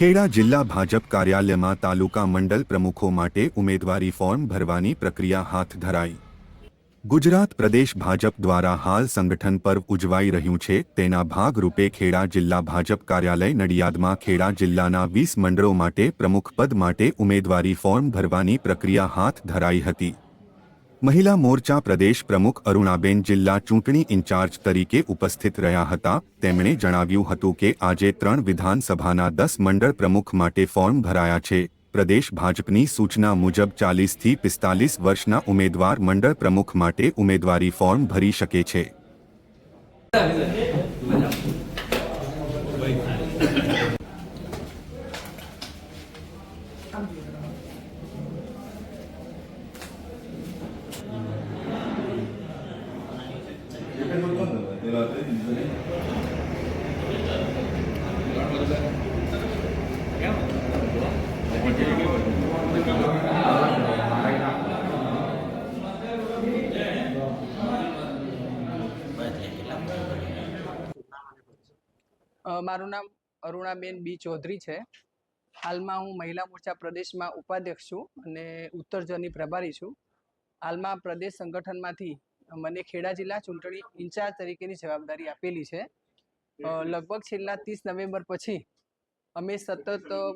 ખેડા જિલ્લા ભાજપ કાર્યાલયમાં તાલુકા મંડળ પ્રમુખો માટે ઉમેદવારી ફોર્મ ભરવાની પ્રક્રિયા હાથ ધરાઈ. ગુજરાત પ્રદેશ ભાજપ દ્વારા હાલ સંગઠન પર્વ ઉજવાઈ રહ્યું છે તેના ભાગરૂપે ખેડા જિલ્લા ભાજપ કાર્યાલય નડિયાદમાં ખેડા જિલ્લાના વીસ મંડળો માટે પ્રમુખ પદ માટે ઉમેદવારી ફોર્મ ભરવાની પ્રક્રિયા હાથ ધરાઈ હતી. મહિલા મોરચા પ્રદેશ પ્રમુખ અરુણાબેન જિલ્લા ચૂંટણી ઇન્ચાર્જ તરીકે ઉપસ્થિત રહ્યા હતા. તેમણે જણાવ્યું હતું કે આજે ત્રણ વિધાનસભાના દસ મંડળ પ્રમુખ માટે ફોર્મ ભરાયા છે. પ્રદેશ ભાજપની સૂચના મુજબ ચાલીસથી પિસ્તાલીસ વર્ષના ઉમેદવાર મંડળ પ્રમુખ માટે ઉમેદવારી ફોર્મ ભરી શકે છે. મારું નામ અરુણાબેન બી ચૌધરી છે. હાલમાં હું મહિલા મોરચા પ્રદેશમાં ઉપાધ્યક્ષ છું અને ઉત્તર ઝોનની પ્રભારી છું. હાલમાં પ્રદેશ સંગઠનમાંથી મને ખેડા જિલ્લા ચૂંટણી ઇન્ચાર્જ તરીકેની જવાબદારી આપેલી છે. લગભગ છેલ્લા ત્રીસ નવેમ્બર પછી અમે સતત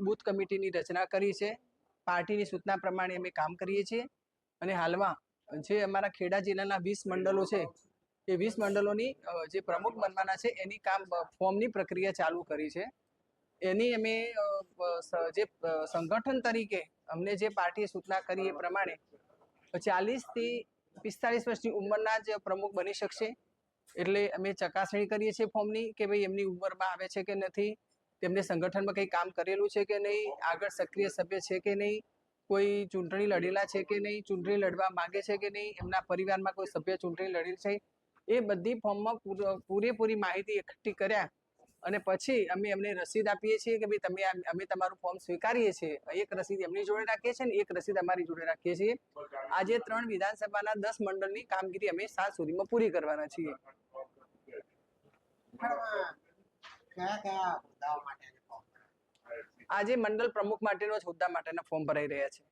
બૂથ કમિટીની રચના કરી છે. પાર્ટીની સૂચના પ્રમાણે અમે કામ કરીએ છીએ. અને હાલમાં જે અમારા ખેડા જિલ્લાના વીસ મંડળો છે એ વીસ મંડળોની જે પ્રમુખ બનવાના છે એની કામ ફોર્મની પ્રક્રિયા ચાલુ કરી છે. એની અમે જે સંગઠન તરીકે અમને જે પાર્ટીએ સૂચના કરી એ પ્રમાણે ચાલીસથી પિસ્તાલીસ વર્ષની ઉંમરના જ પ્રમુખ બની શકશે? એટલે અમે ચકાસણી કરીએ છીએ ફોર્મની કે ભાઈ એમની ઉંમરમાં આવે છે કે નથી? તેમને સંગઠનમાં કંઈ કામ કરેલું છે કે નહીં? આગળ સક્રિય સભ્ય છે કે નહીં? કોઈ ચૂંટણી લડેલા છે કે નહીં? ચૂંટણી લડવા માંગે છે કે નહીં? એમના પરિવારમાં કોઈ સભ્ય ચૂંટણી લડેલ છે? એ બધી ફોર્મમાં પૂર- પૂરેપૂરી માહિતી એકઠી કર્યા અને પછી અમે એમને રસીદ આપીએ છીએ કે ભાઈ તમે અમે તમારું ફોર્મ સ્વીકારીએ છીએ. એક રસીદ એમની જોડે રાખીએ છીએ ને એક રસીદ અમારી જોડે રાખીએ છીએ. આજે ત્રણ વિધાનસભાના દસ મંડળની કામગીરી અમે સાત સુધીમાં પૂરી કરવાના છીએ. આજે મંડળ પ્રમુખ માટેનો જ હોદ્દા માટેના ફોર્મ ભરાઈ રહ્યા છે.